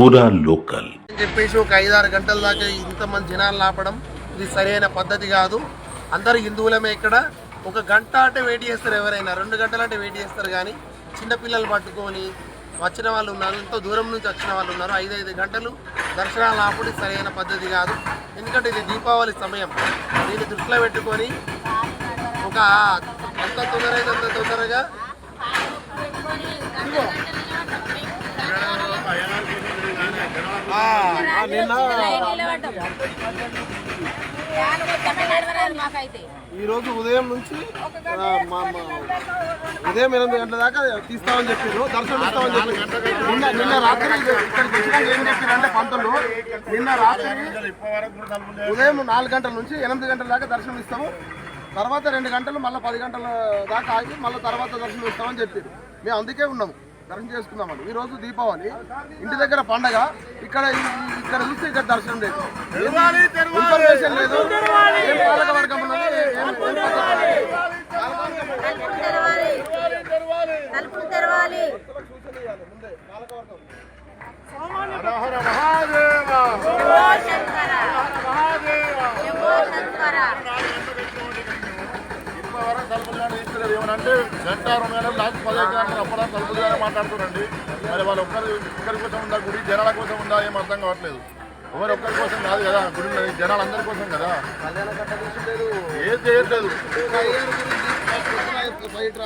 పూరా లోకల్ అని చెప్పేసి ఒక ఐదారు గంటల దాకా ఇంతమంది జనాలు ఆపడం ఇది సరైన పద్ధతి కాదు. అందరు హిందువులమే ఇక్కడ. ఒక గంట అంటే వెయిట్ చేస్తారు ఎవరైనా. రెండు గంటలు అంటే వెయిట్ చేస్తారు కానీ చిన్నపిల్లలు పట్టుకొని వచ్చిన వాళ్ళు ఉన్నారు. ఎంతో దూరం నుంచి వచ్చిన వాళ్ళు ఉన్నారు. ఐదు ఐదు గంటలు దర్శనాలు ఆపడం సరైన పద్ధతి కాదు. ఎందుకంటే ఇది దీపావళి సమయం. దీన్ని దృష్టిలో పెట్టుకొని ఒక ఎంత తొందర అయితే అంత తొందరగా ఈ రోజు ఉదయం నుంచి మా మా ఉదయం ఎనిమిది గంటల దాకా తీస్తామని చెప్పారు దర్శనం ఇస్తామని చెప్పారు నిన్న నిన్న రాత్రి ఇక్కడికి వచ్చినాక ఏం చెప్పారంటే పంతులు నిన్న రాత్రి ఉదయం నాలుగు గంటల నుంచి ఎనిమిది గంటల దాకా దర్శనం ఇస్తాము. తర్వాత రెండు గంటలు మళ్ళీ పది గంటల దాకా ఆగి మళ్ళీ తర్వాత దర్శనం ఇస్తామని చెప్పారు మేము అందుకే ఉన్నాము. దర్శనం చేసుకుందామని ఈ రోజు దీపావళి. ఇంటి దగ్గర పండగ. ఇక్కడ ఇక్కడ చూస్తే ఇక్కడ దర్శనం లేదు. ఇన్ఫర్మేషన్ లేదు. ఏం. తలుపులు తెరవాలి. ఏమనంటే గంట రెండు గంటలు నాకు పదహైదు గంటలు అప్పుడు తలుపులుగానే మాట్లాడుతున్నారండి. మరి వాళ్ళు ఒక్కరి ఒక్కరి కోసం ఉందా గుడి జనాల కోసం ఉందా ఏం అర్థం కావట్లేదు. ఎవరు ఒక్కరి కోసం కాదు కదా గుడి జనాలు అందరి కోసం కదా. ఏం చేయట్లేదు. బయట